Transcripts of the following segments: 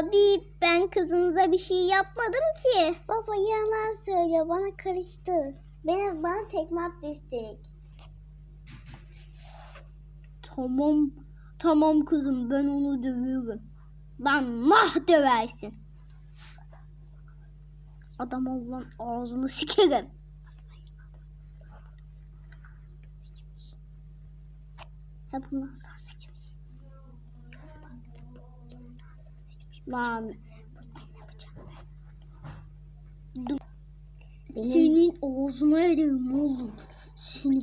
Abi ben kızınıza bir şey yapmadım ki. Baba yalan söylüyor bana karıştı. Bana, bana tekme attı üstelik. Tamam. Tamam kızım ben onu dövüyorum. Lan mah döversin. Adam olan ağzını sikerim. Hep bundan sağ Lan. Dur. Benim- Senin ağzına ederim oğlum. Seni.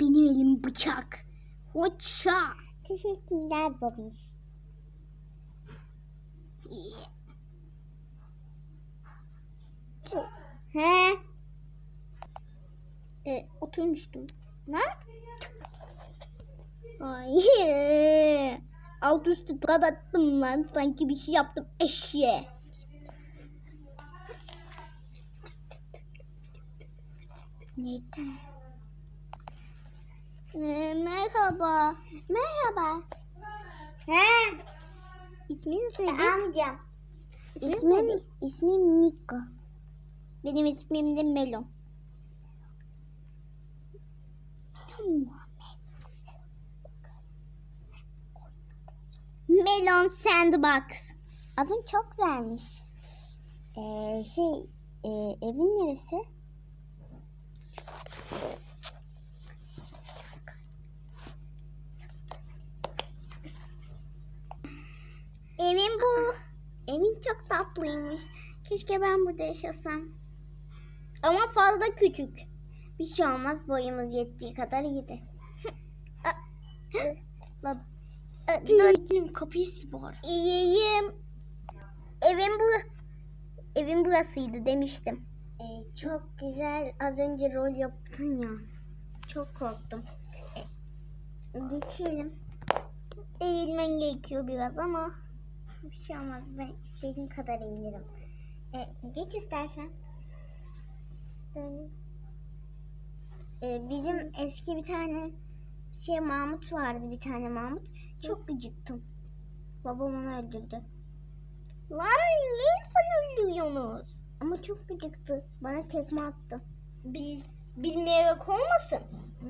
Benim elim bıçak. Hoça. Teşekkürler babiş. He. E, oturmuştum. Ne? Ay. Alt üstü tıkat attım lan. Sanki bir şey yaptım eşeğe. Neyden? E, merhaba. Merhaba. He. İsminiz? Almayacağım. İsminiz İsmim, ismim Niko. Benim ismim de Melon. Melon Sandbox. Adın çok güzelmiş. Ee, şey, e, evin neresi? Evim bu. Evin çok tatlıymış. Keşke ben burada yaşasam. Ama fazla küçük. Bir şey olmaz boyumuz yettiği kadar iyiydi. Dur kapıyı var. İyiyim. Evim bu. Evim burasıydı demiştim. Ee, çok güzel. Az önce rol yaptın ya. Çok korktum. Ee, geçelim. Eğilmen gerekiyor biraz ama. Bir şey olmaz. Ben istediğim kadar eğilirim. Ee, geç istersen. Dön. Ee, bizim eski bir tane şey Mahmut vardı bir tane Mahmut. Çok gıcıktım. Babam onu öldürdü. Lan niye insan öldürüyorsunuz? Ama çok gıcıktı. Bana tekme attı. Bil, bilmeyerek olmasın.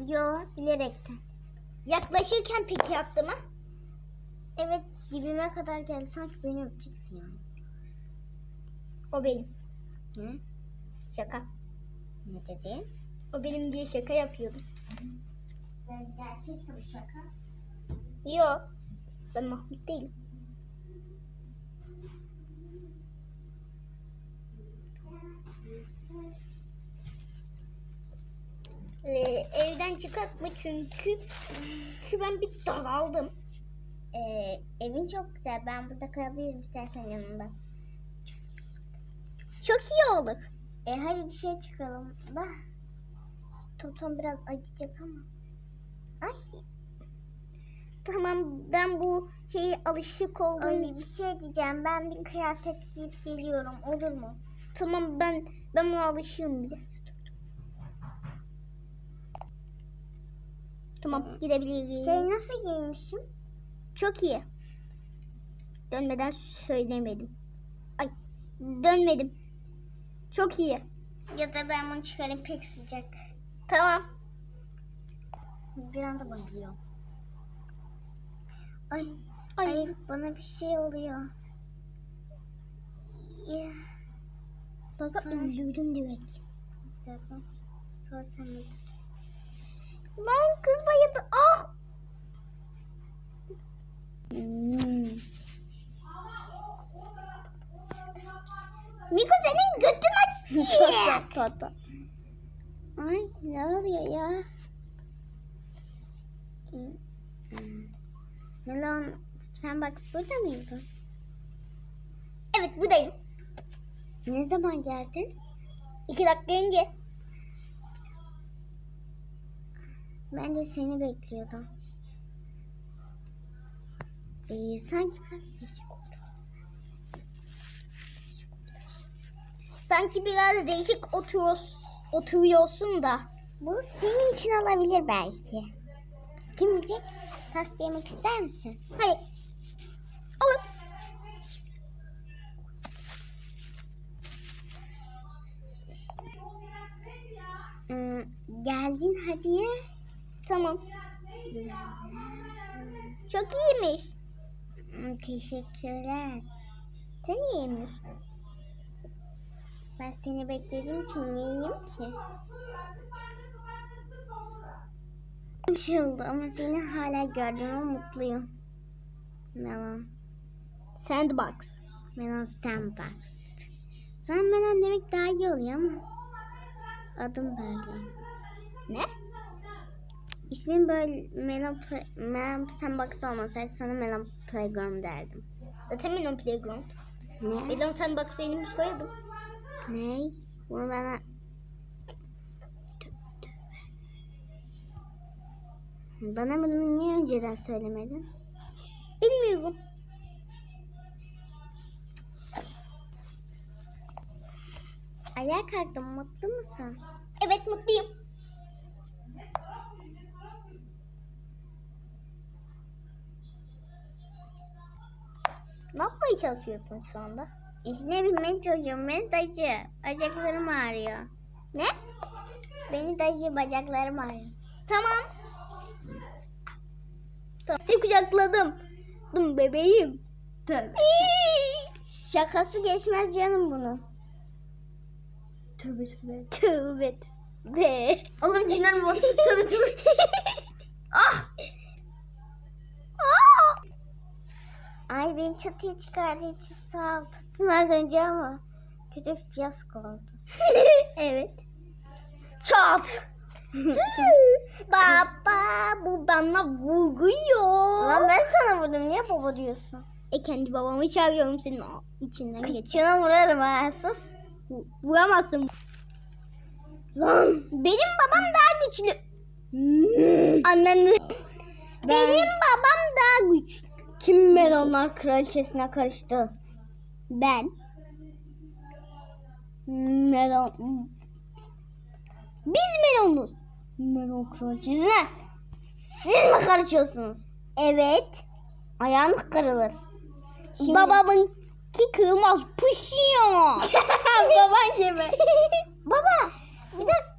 Yo bilerekten. Yaklaşırken peki aklıma? Evet dibime kadar geldi. Sanki beni öpecekti yani. O benim. Ne? Şaka. Ne dedi? O benim diye şaka yapıyordum. Gerçekse bu şaka. Yo. Ben Mahmut değilim. Ee, evden çıkart mı çünkü çünkü ben bir daraldım. Ee, evin çok güzel. Ben burada kalabilirim istersen yanında. Çok iyi olur. E hadi dışarı çıkalım. Da. Totom biraz acıyacak ama. Ay, Tamam ben bu şeyi alışık olduğum ay bir şey diyeceğim. Ben bir kıyafet giyip geliyorum. Olur mu? Tamam ben ben buna alışığım bir de. Tamam gidebiliriz. Şey nasıl giymişim? Çok iyi. Dönmeden söylemedim. Ay dönmedim. Çok iyi. Ya da ben bunu çıkarayım pek sıcak. Tamam. Bir anda bayılıyorum. Ay, Ay. ay, bana bir şey oluyor. Ya. Bak Sonra- öldürdüm direkt. Sonra sen de. Lan kız bayıldı. Ah. Hmm. Miko senin götün. Tata. Ay ne oluyor ya? Melon sen bak burada mıydın? evet buradayım. Ne zaman geldin? İki dakika önce. Ben de seni bekliyordum. Ee, sanki. Sanki biraz değişik oturuyoruz. oturuyorsun da. Bu senin için olabilir belki. Kim bilecek? Pasta yemek ister misin? Hayır. Olur. Hmm, geldin hadiye. Tamam. Çok iyiymiş. Hmm, teşekkürler. Sen iyiymiş. Ben seni beklediğim için niye yiyeyim ki? Bir şey oldu ama seni hala gördüğüme mutluyum. Melon. Sandbox. Melon Sandbox. Sen Melon demek daha iyi oluyor ama. Adım böyle. Ne? İsmin böyle Melon, Play, Melon Sandbox olmasaydı sana Melon Playground derdim. Zaten Melon Playground. Ne? Melon Sandbox benim soyadım. Ne? Bunu bana... Bana bunu niye önceden söylemedin? Bilmiyorum. Ayağa kalktım mutlu musun? Evet mutluyum. Ne yapmaya çalışıyorsun şu anda? İşine binmeye çalışıyorum. Beni dayıcı. Bacaklarım ağrıyor. Ne? Beni dayıcı bacaklarım ağrıyor. Tamam. Tamam. Seni kucakladım. Dım bebeğim. Tövbe. Şakası geçmez canım bunun. Tövbe tövbe. Tövbe tövbe. Oğlum cinlerim bozuldu. Tövbe tövbe. ah! Aa! Ay beni çatıya çıkardığı için sağ ol. Tuttun az önce ama kötü fiyasko oldu. evet. Çat! Baba bu bana vuruyor. Lan ben sana vurdum. Niye baba diyorsun? E kendi babamı çağırıyorum senin o içinden geç. Kıçına vurarım ha sus. Vu- Vuramazsın. Lan. Benim babam daha güçlü. Annenin. Benim babam daha güçlü. Kim melonlar kraliçesine karıştı? Ben. Melon. Biz melonuz. Melon kraliçesine. Siz mi karışıyorsunuz? Evet. Ayağınız kırılır. Şimdi- Babamın ki kırmaz pışıyor. Baban gibi. Baba. Bir dakika.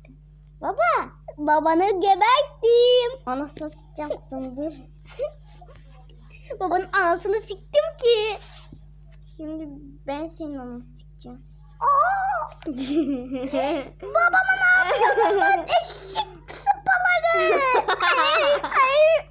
Baba. Babanı geberttim. Anasını sıçacağım kızım dur. Babanın anasını siktim ki. Şimdi ben senin anasını sıkacağım. Aa! Babamın 哎哎哎